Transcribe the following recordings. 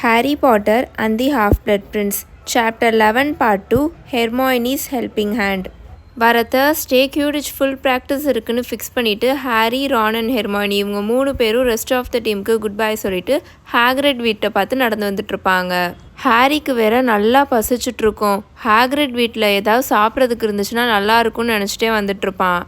Harry Potter and the Half-Blood Prince Chapter 11 Part 2 Hermione's Helping Hand. வர Thursday Quidditch full practice இருக்குன்னு fix பண்ணிவிட்டு Harry Ron and Hermione இவங்க மூணு பேரும் rest of the டீமுக்கு good bye சொல்லிட்டு ஹேக்ரெட் வீட்டை பார்த்து நடந்து வந்துட்டுருப்பாங்க ஹாரிக்கு வேற நல்லா பசிச்சுட்ருக்கோம் ஹேக்ரெட் வீட்டில் ஏதாவது சாப்பிட்றதுக்கு இருந்துச்சுன்னா நல்லா இருக்கும்னு நினச்சிட்டே வந்துட்டுருப்பான்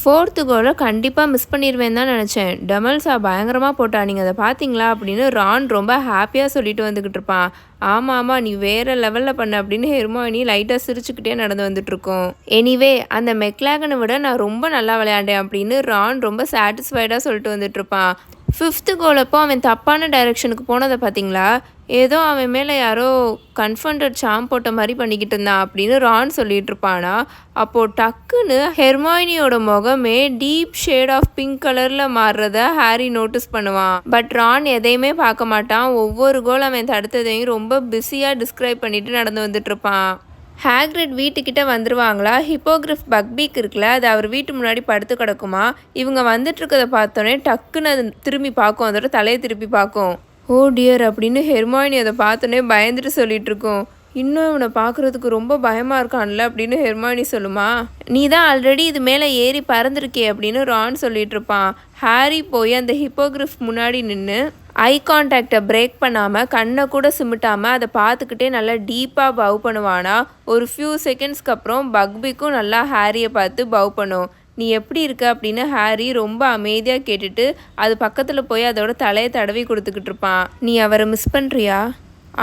ஃபோர்த்து கோலை கண்டிப்பாக மிஸ் பண்ணிடுவேன் தான் நினச்சேன். டமல்ஸா பயங்கரமாக போட்டா நீங்கள் அதை பார்த்தீங்களா அப்படின்னு ரான் ரொம்ப ஹாப்பியாக சொல்லிட்டு வந்துக்கிட்டு இருப்பான். ஆமாம் ஆமாம் நீ வேறு லெவலில் பண்ண அப்படின்னு ஹெர்மானி லைட்டாக சிரிச்சுக்கிட்டே நடந்து வந்துட்டுருக்கோம் எனிவே அந்த மெக்லாகனை விட நான் ரொம்ப நல்லா விளையாண்டேன் அப்படின்னு ரான் ரொம்ப சாட்டிஸ்ஃபைடாக சொல்லிட்டு வந்துட்டுருப்பான் ஃபிஃப்த்து கோலப்போ அவன் தப்பான டைரெக்ஷனுக்கு போனதை பார்த்தீங்களா ஏதோ அவன் மேலே யாரோ கன்ஃபண்டட் சாம் போட்ட மாதிரி பண்ணிக்கிட்டு இருந்தான் அப்படின்னு ரான் சொல்லிட்டு இருப்பானா. அப்போது டக்குன்னு ஹெர்மாயினியோட முகமே டீப் ஷேட் ஆஃப் பிங்க் கலரில் மாறுறத ஹாரி நோட்டீஸ் பண்ணுவான். பட் ரான் எதையுமே பார்க்க மாட்டான். ஒவ்வொரு கோல் அவன் தடுத்ததையும் ரொம்ப பிஸியாக டிஸ்கிரைப் பண்ணிட்டு நடந்து வந்துட்டு இருப்பான். ஹேக்ரிட் வீட்டுக்கிட்ட வந்துருவாங்களா? ஹிப்போகிரிஃப் பக்பீக் இருக்குல்ல அது அவர் வீட்டு முன்னாடி படுத்து கிடக்குமா? இவங்க வந்துட்டு இருக்கிறத பார்த்தோன்னே டக்குன்னு அது திரும்பி பார்க்கும். அதோட தலையை திருப்பி பார்க்கும். ஓ டியர் அப்படின்னு ஹெர்மாயினி அதை பார்த்தோன்னே பயந்துட்டு சொல்லிட்டு இருக்கோம் இன்னும் இவனை பார்க்குறதுக்கு ரொம்ப பயமாக இருக்கான்ல அப்படின்னு ஹெர்மாயினி சொல்லுமா. நீ தான் ஆல்ரெடி இது மேலே ஏறி பறந்துருக்கே அப்படின்னு ரான் சொல்லிட்டு இருப்பான் ஹாரி போய் அந்த ஹிப்போகிரிஃப் முன்னாடி நின்று ஐ கான்டாக்டை பிரேக் பண்ணாமல் கண்ணை கூட சிமிட்டாமல் அதை பார்த்துக்கிட்டே நல்லா டீப்பாக பவ் பண்ணுவானா. ஒரு ஃபியூ செகண்ட்ஸ்க்கு அப்புறம் பக்பிக்கும் நல்லா ஹாரியை பார்த்து பவ் பண்ணும். நீ எப்படி இருக்க அப்படின்னு ஹாரி ரொம்ப அமைதியாக கேட்டுட்டு அது பக்கத்தில் போய் அதோட தலையை தடவி கொடுத்துக்கிட்டு இருப்பான். நீ அவரை மிஸ் பண்ணுறியா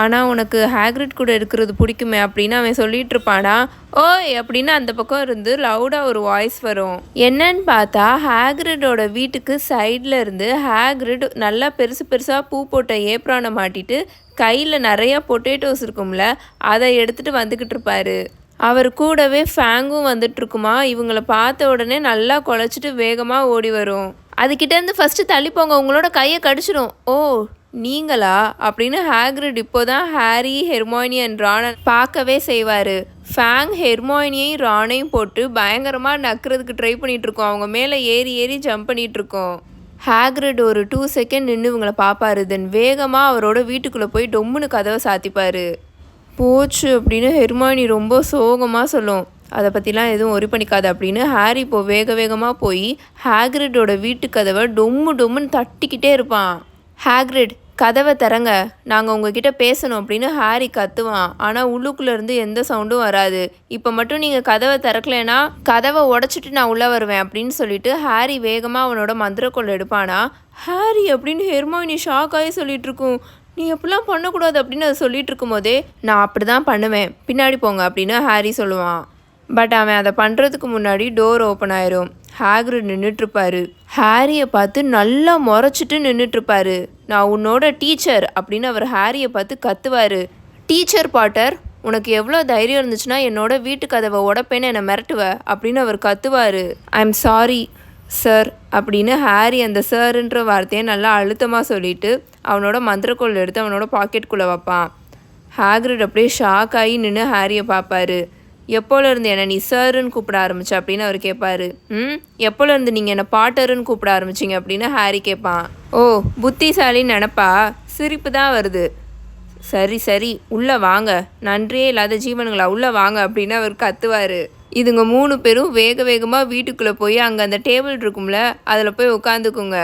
ஆனால் உனக்கு ஹேக்ரிட் கூட இருக்கிறது பிடிக்குமே அப்படின்னு அவன் சொல்லிட்டு இருப்பானா ஓய் அப்படின்னு அந்த பக்கம் இருந்து லவுடாக ஒரு வாய்ஸ் வரும். என்னன்னு பார்த்தா ஹேக்ரிடோட வீட்டுக்கு சைடில் இருந்து ஹேக்ரிட் நல்லா பெருசு பெருசாக பூ போட்ட ஏப்ரானை மாட்டிட்டு கையில் நிறையா பொட்டேட்டோஸ் இருக்கும்ல அதை எடுத்துகிட்டு வந்துக்கிட்டு இருப்பாரு. அவர் கூடவே ஃபேங்கும் வந்துட்டுருக்குமா? இவங்கள பார்த்த உடனே நல்லா குழச்சிட்டு வேகமாக ஓடி வரும். அதுக்கிட்டேருந்து ஃபஸ்ட்டு தள்ளிப்போங்க உங்களோட கையை கடிச்சிடும். ஓ நீங்களா? அப்படின்னு ஹேக்ரிட் இப்போதான் ஹாரி ஹெர்மாயினி அண்ட் ராணன் பார்க்கவே செய்வார். ஃபேங் ஹெர்மாயினியையும் ரானையும் போட்டு பயங்கரமாக நக்கிறதுக்கு ட்ரை பண்ணிகிட்ருக்கோம் அவங்க மேலே ஏறி ஏறி ஜம்ப் பண்ணிகிட்ருக்கோம் ஹேக்ரிட் ஒரு டூ செகண்ட் நின்று இவங்களை பார்ப்பாரு தென் வேகமாக அவரோட வீட்டுக்குள்ளே போய் டொம்முன்னு கதவை சாத்திப்பார். போச்சு அப்படின்னு ஹெர்மானி ரொம்ப சோகமாக சொல்லும். அதை பற்றிலாம் எதுவும் ஒரி பண்ணிக்காது அப்படின்னு ஹாரி இப்போ வேக வேகமாக போய் ஹேக்ரிட்டோட வீட்டு கதவை டொம்மு டொம்முன்னு தட்டிக்கிட்டே இருப்பான். ஹேக்ரிட் கதவை திறங்க. நாங்கள் உங்ககிட்ட பேசணும் அப்படின்னு ஹாரி கத்துவான். ஆனால் உள்ளுக்குள்ளேருந்து எந்த சவுண்டும் வராது. இப்போ மட்டும் நீங்கள் கதவை திறக்கலைன்னா கதவை உடச்சிட்டு நான் உள்ளே வருவேன் அப்படின்னு சொல்லிட்டு ஹாரி வேகமாக அவனோட மந்திரக்கொள்ள எடுப்பானா. ஹாரி அப்படின்னு ஹெர்மாயினி ஷாக் ஆகி சொல்லிட்டு இருக்கும். நீ எப்படிலாம் பண்ணக்கூடாது அப்படின்னு அதை சொல்லிட்டு இருக்கும்போதே நான் அப்படி தான் பண்ணுவேன். பின்னாடி போங்க அப்படின்னு ஹாரி சொல்லுவான். பட் அவன் அதை பண்ணுறதுக்கு முன்னாடி டோர் ஓப்பன் ஆயிரும். ஹேக்ரிட் நின்றுட்டுருப்பாரு ஹாரியை பார்த்து நல்லா முறைச்சிட்டு நின்றுட்டுருப்பாரு நான் உன்னோட டீச்சர் அப்படின்னு அவர் ஹாரியை பார்த்து கத்துவார். டீச்சர் பாட்டர் உனக்கு எவ்வளோ தைரியம் இருந்துச்சுன்னா என்னோட வீட்டு கதவை உடப்பேன்னு என்னை மிரட்டுவ அப்படின்னு அவர் கத்துவார். I am sorry. சார் அப்படின்னு ஹாரி அந்த சார்ன்ற வார்த்தையை நல்லா அழுத்தமாக சொல்லிட்டு அவனோட மந்திரக்கோள் எடுத்து அவனோட பாக்கெட்டுக்குள்ளே வைப்பான். ஹேக்ரிட் அப்படியே ஷாக் ஆகி நின்று ஹாரியை பார்ப்பாரு. எப்போலேருந்து என்னை நீ சாருன்னு கூப்பிட ஆரம்பிச்ச? அப்படின்னு அவர் கேட்பாரு. ம் எப்போலேருந்து நீங்கள் என்னை பாட்டருன்னு கூப்பிட ஆரம்பிச்சிங்க? அப்படின்னு ஹாரி கேட்பான். ஓ புத்திசாலின்னு நினப்பா? சிரிப்பு தான் வருது. சரி சரி உள்ளே வாங்க. நன்றியே இல்லாத ஜீவனுங்களா உள்ளே வாங்க அப்படின்னு அவர் கத்துவார். இதுங்க மூணு பேரும் வேக வேகமாக வீட்டுக்குள்ளே போய் அங்கே அந்த டேபிள் இருக்கும்ல அதில் போய் உட்காந்துக்குங்க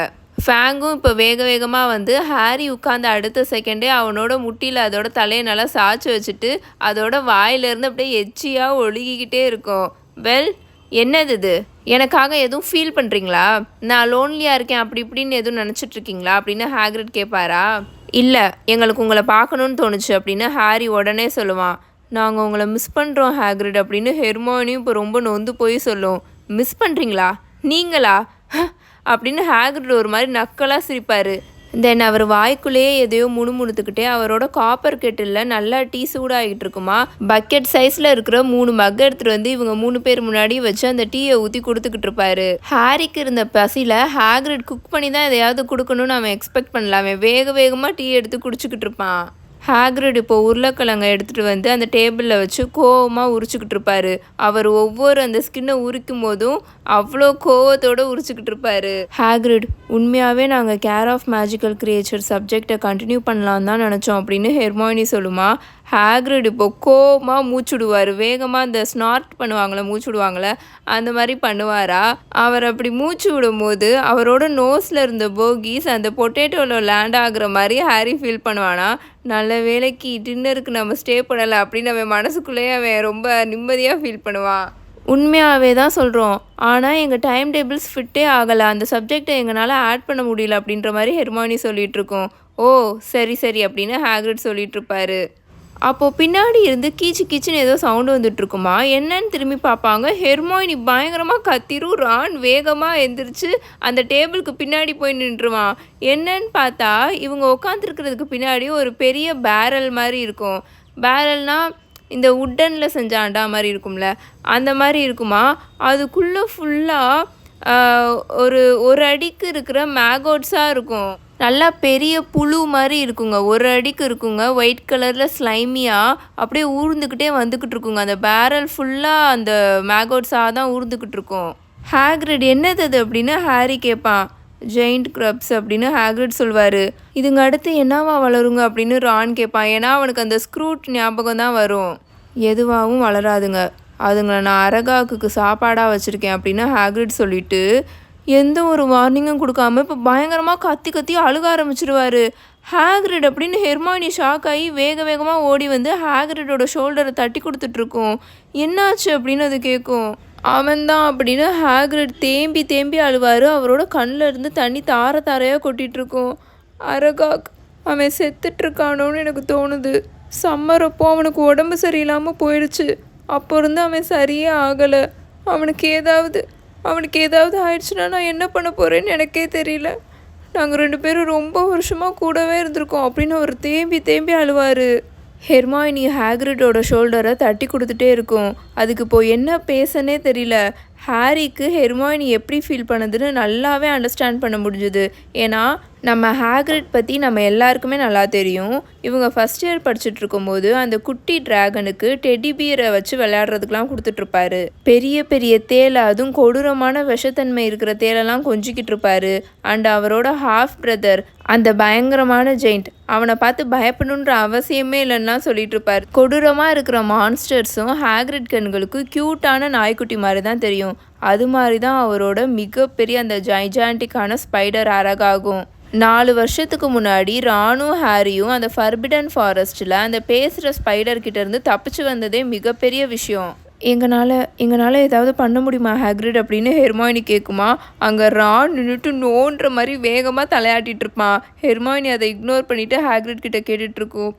ஃபேங்கும் இப்போ வேக வேகமாக வந்து ஹாரி உட்காந்த அடுத்த செகண்டே அவனோட முட்டியில் அதோட தலையை நல்லா சாய்ச்சி வச்சுட்டு அதோட வாயிலேருந்து அப்படியே எச்சியாக ஒழுகிக்கிட்டே இருக்கும். வெல் என்னது இது? எனக்காக எதுவும் ஃபீல் பண்ணுறீங்களா நான் லோன்லியாக இருக்கேன் அப்படி இப்படின்னு எதுவும் நினச்சிட்ருக்கீங்களா? அப்படின்னு ஹேக்ரிட் கேட்பாரா இல்லை எங்களுக்கு உங்களை பார்க்கணுன்னு தோணுச்சு அப்படின்னு ஹாரி உடனே சொல்லுவான். நாங்கள் உங்களை மிஸ் பண்ணுறோம் ஹேக்ரிட் அப்படின்னு ஹெர்மானியும் இப்போ ரொம்ப நொந்து போய் சொல்லும். மிஸ் பண்ணுறீங்களா நீங்களா? அப்படின்னு ஹேக்ரிட் ஒரு மாதிரி நக்கலாக சிரிப்பார். தென் அவர் வாய்க்குள்ளேயே எதையோ முணுமுணுத்துக்கிட்டே அவரோட காப்பர் கெட்டில் நல்லா டீ சூடாகிட்டு இருக்குமா? பக்கெட் சைஸில் இருக்கிற மூணு மக் எடுத்துகிட்டு வந்து இவங்க மூணு பேர் முன்னாடி வச்சு அந்த டீயை ஊற்றி கொடுத்துக்கிட்டு இருப்பாரு. ஹாரிக்கு இருந்த பசியில் ஹேக்ரிட் குக் பண்ணி தான் எதையாவது கொடுக்கணும்னு அவன் எக்ஸ்பெக்ட் பண்ணலாமே. வேக வேகமாக டீ எடுத்து குடிச்சிக்கிட்டு இருப்பான். ஹேக்ரிட் இப்போ உருளைக்கிழங்கை எடுத்துகிட்டு வந்து அந்த டேபிளில் வச்சு கோவமாக உரிச்சுக்கிட்டு இருப்பாரு. அவர் ஒவ்வொரு அந்த ஸ்கின்னை உரிக்கும் போதும் அவ்வளோ கோவத்தோடு உரிச்சுக்கிட்டு இருப்பாரு. ஹேக்ரிட் உண்மையாகவே நாங்கள் கேர் ஆஃப் மேஜிக்கல் கிரியேச்சர் சப்ஜெக்டை கண்டினியூ பண்ணலாம் தான் நினச்சோம் அப்படின்னு ஹெர்மோனி சொல்லுமா. ஹேக்ரிட் இப்போ கோவமாக மூச்சுடுவார். வேகமாக அந்த ஸ்னார்ட் பண்ணுவாங்களே மூச்சுடுவாங்களே அந்த மாதிரி பண்ணுவாரா? அவர் அப்படி மூச்சு விடும்போது அவரோட நோஸில் இருந்த போகீஸ் அந்த பொட்டேட்டோவில் லேண்ட் ஆகுற மாதிரி ஹாரி ஃபீல் பண்ணுவானா? நல்ல வேலைக்கு டின்னருக்கு நம்ம ஸ்டே பண்ணலை அப்படின்னு அவன் மனசுக்குள்ளேயே அவன் ரொம்ப நிம்மதியாக ஃபீல் பண்ணுவான். உண்மையாகவே தான் சொல்கிறோம் ஆனால் எங்கள் டைம் டேபிள்ஸ் ஃபிட்டே ஆகலை. அந்த சப்ஜெக்டை எங்களால் ஆட் பண்ண முடியல அப்படின்ற மாதிரி ஹெர்மானி சொல்லிகிட்ருக்கோம் ஓ சரி சரி அப்படின்னு ஹேக்ரிட் சொல்லிகிட்ருப்பாரு அப்போது பின்னாடி இருந்து கீச்சு கீச்சுன்னு ஏதோ சவுண்டு வந்துட்டுருக்குமா? என்னன்னு திரும்பி பார்ப்பாங்க. ஹெர்மோயினி பயங்கரமாக கத்திரும் ரான் வேகமாக எந்திரிச்சு அந்த டேபிளுக்கு பின்னாடி போய் நின்றுவான் என்னன்னு பார்த்தா இவங்க உட்காந்துருக்கிறதுக்கு பின்னாடி ஒரு பெரிய பேரல் மாதிரி இருக்கும். பேரல்னால் இந்த உட்டனில் செஞ்ச அண்டா மாதிரி இருக்கும்ல அந்த மாதிரி இருக்குமா? அதுக்குள்ளே ஃபுல்லாக ஒரு ஒரு அடிக்கு இருக்கிற மேகோட்ஸாக இருக்கும். நல்லா பெரிய புழு மாதிரி இருக்குங்க. ஒரு அடிக்கு இருக்குங்க. ஒயிட் கலரில் ஸ்லைமியாக அப்படியே ஊர்ந்துக்கிட்டே வந்துக்கிட்டு இருக்குங்க. அந்த பேரல் ஃபுல்லாக அந்த மேகோட்ஸாக தான் ஊர்ந்துக்கிட்டு இருக்கும். ஹேக்ரிட் என்னது அது அப்படின்னு ஹாரி கேட்பான். ஜெயிண்ட் க்ரப்ஸ் அப்படின்னு ஹேக்ரிட் சொல்வார். இதுங்க அடுத்து என்னவா வளருங்க அப்படின்னு ரான் கேட்பான். ஏன்னா அவனுக்கு அந்த ஸ்க்ரூட் ஞாபகம் தான் வரும். எதுவாகவும் வளராதுங்க. அதுங்களை நான் அரகாக்குக்கு சாப்பாடாக வச்சுருக்கேன் அப்படின்னு ஹேக்ரிட் சொல்லிவிட்டு எந்த ஒரு வார்னிங்கும் கொடுக்காம இப்போ பயங்கரமாக கத்தி கத்தி அழுக ஆரம்பிச்சிருவார். ஹேக்ரிட் அப்படின்னு ஹெர்மானி ஷாக் ஆகி வேக வேகமாக ஓடி வந்து ஹேக்ரிடோட ஷோல்டரை தட்டி கொடுத்துட்ருக்கோம். என்னாச்சு அப்படின்னு அது கேட்கும் அவன்தான் அப்படின்னு ஹேக்ரிட் தேம்பி தேம்பி அழுவார். அவரோட கண்ணில் இருந்து தண்ணி தார தாரையாக கொட்டிகிட்ருக்கோம் அரகாக் அவன் செத்துட்ருக்கானோன்னு எனக்கு தோணுது. சம்மரப்போ அவனுக்கு உடம்பு சரியில்லாமல் போயிடுச்சு. அப்போ இருந்து அவன் சரியே ஆகலை. அவனுக்கு ஏதாவது அவனுக்கு ஏதாவது ஆயிடுச்சுன்னா நான் என்ன பண்ண போகிறேன்னு எனக்கே தெரியல. நாங்கள் ரெண்டு பேரும் ரொம்ப வருஷமாக கூடவே இருந்திருக்கோம் அப்படின்னு அவர் தேம்பி தேம்பி அழுவார். ஹெர்மாயினி ஹேக்ரிடோட ஷோல்டரை தட்டி கொடுத்துட்டே இருக்கும். அதுக்கு இப்போ என்ன பேசனே தெரியல. ஹாரிக்கு ஹெர்மாயினி எப்படி ஃபீல் பண்ணுதுன்னு நல்லாவே அண்டர்ஸ்டாண்ட் பண்ண முடிஞ்சுது. ஏன்னா நம்ம ஹேக்ரிட் பற்றி நம்ம எல்லாருக்குமே நல்லா தெரியும். இவங்க ஃபஸ்ட் இயர் படிச்சுட்டு இருக்கும்போது அந்த குட்டி டிராகனுக்கு டெடி பியரை வச்சு விளையாடுறதுக்கெலாம் கொடுத்துட்ருப்பாரு பெரிய பெரிய தேலை அதுவும் கொடூரமான விஷத்தன்மை இருக்கிற தேலெல்லாம் கொஞ்சிக்கிட்டு இருப்பாரு. அண்ட் அவரோட ஹாஃப் பிரதர் அந்த பயங்கரமான ஜெயிண்ட் அவனை பார்த்து பயப்படணுன்ற அவசியமே இல்லைன்னா சொல்லிட்டு இருப்பார். கொடூரமாக இருக்கிற மான்ஸ்டர்ஸும் ஹேக்ரிட் கண்களுக்கு க்யூட்டான நாய்க்குட்டி மாதிரி தான் தெரியும். அது மாதிரி தான் அவரோட மிகப்பெரிய அந்த ஜைஜாண்டிக்கான ஸ்பைடர் அரகாகும் நாலு வருஷத்துக்கு முன்னாடி ராணும் ஹாரியும் அந்த ஃபர்பிடன் ஃபாரஸ்ட்டில் அந்த பேசுகிற ஸ்பைடர் இருந்து தப்பிச்சு வந்ததே மிகப்பெரிய விஷயம். எங்களால் எங்களால் ஏதாவது பண்ண முடியுமா ஹேக்ரிட் அப்படின்னு ஹெர்மாயினி கேட்குமா அங்கே ரான் நின்றுட்டு நோன்ற மாதிரி வேகமாக தலையாட்டிட்டு இருப்பான் ஹெர்மாயினி அதை இக்னோர் பண்ணிவிட்டு ஹேக்ரிட் கிட்ட கேட்டுட்ருக்கோம்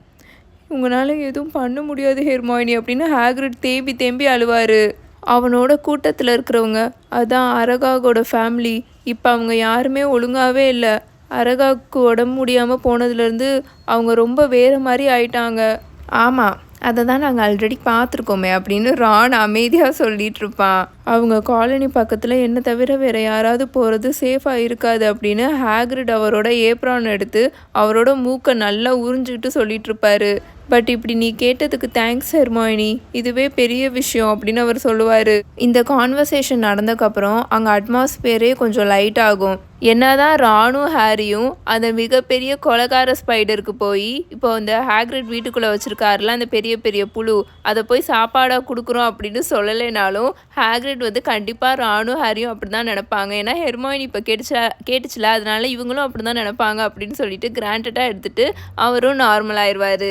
உங்களால் எதுவும் பண்ண முடியாது ஹெர்மாயினி அப்படின்னு ஹேக்ரிட் தேம்பி தேம்பி அழுவார். அவனோட கூட்டத்தில் இருக்கிறவங்க அதான் அரகாகோட ஃபேமிலி இப்போ அவங்க யாருமே ஒழுங்காகவே இல்லை. அரகாவுக்கு உடம்பு முடியாமல் போனதுலேருந்து அவங்க ரொம்ப வேறு மாதிரி ஆயிட்டாங்க. ஆமாம் அதை தான் நாங்கள் ஆல்ரெடி பார்த்துருக்கோமே அப்படின்னு ரான் அமைதியாக சொல்லிட்டு இருப்பான். அவங்க காலனி பக்கத்தில் என்ன தவிர வேறு யாராவது போகிறது சேஃபாக இருக்காது அப்படின்னு ஹேக்ரிட் அவரோட ஏப்ரான் எடுத்து அவரோட மூக்கை நல்லா உறிஞ்சிக்கிட்டு சொல்லிட்டு இருப்பாரு. பட் இப்படி நீ கேட்டதுக்கு தேங்க்ஸ் ஹெர்மாயினி. இதுவே பெரிய விஷயம் அப்படின்னு அவர் சொல்லுவார். இந்த கான்வர்சேஷன் நடந்ததுக்கப்புறம் அங்கே அட்மாஸ்பியரே கொஞ்சம் லைட் ஆகும். என்னதான் ராணும் ஹாரியும் அந்த மிகப்பெரிய கொலகார ஸ்பைடருக்கு போய் இப்போ அந்த ஹேக்ரிட் வீட்டுக்குள்ளே வச்சுருக்காருல அந்த பெரிய பெரிய புழு அதை போய் சாப்பாடாக கொடுக்குறோம் அப்படின்னு சொல்லலைனாலும் ஹேக்ரிட் வந்து கண்டிப்பாக ராணும் ஹாரியும் அப்படி தான் நினப்பாங்க. ஏன்னா ஹெர்மாயினி இப்போ கேட்டுச்சா கேட்டுச்சுல அதனால இவங்களும் அப்படி தான் நினப்பாங்க அப்படின்னு சொல்லிட்டு கிராண்டடாக எடுத்துகிட்டு அவரும் நார்மல் ஆயிடுவார்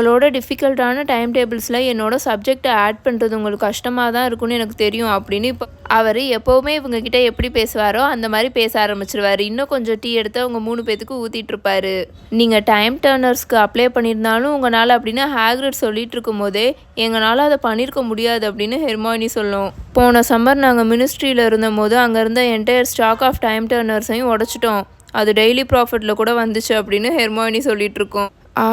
உங்களோட டிஃபிகல்ட்டான டைம் டேபிள்ஸில் என்னோட சப்ஜெக்டை ஆட் பண்ணுறது உங்களுக்கு கஷ்டமாக தான் இருக்கும்னு எனக்கு தெரியும் அப்படின்னு இப்போ அவர் எப்போவுமே இவங்கக்கிட்ட எப்படி பேசுவாரோ அந்த மாதிரி பேச ஆரம்பிச்சிருவார். இன்னும் கொஞ்சம் டீ எடுத்து அவங்க மூணு பேத்துக்கு ஊற்றிட்டுருப்பாரு நீங்கள் டைம் டேர்னர்ஸ்க்கு அப்ளை பண்ணியிருந்தாலும் உங்களால் அப்படின்னு ஹேக்ரிட் சொல்லிட்டு இருக்கும் போதே எங்களால் அதை பண்ணியிருக்க முடியாது அப்படின்னு ஹெர்மாயினி சொல்லும். போன சம்மர் நாங்கள் மினிஸ்ட்ரியில் இருந்தபோது அங்கே இருந்த என்டையர் ஸ்டாக் ஆஃப் டைம் டேர்னர்ஸையும் உடச்சிட்டோம். அது டெய்லி ப்ராஃபிட்டில் கூட வந்துச்சு அப்படின்னு ஹெர்மாயினி சொல்லிட்டு இருக்கோம். ஆ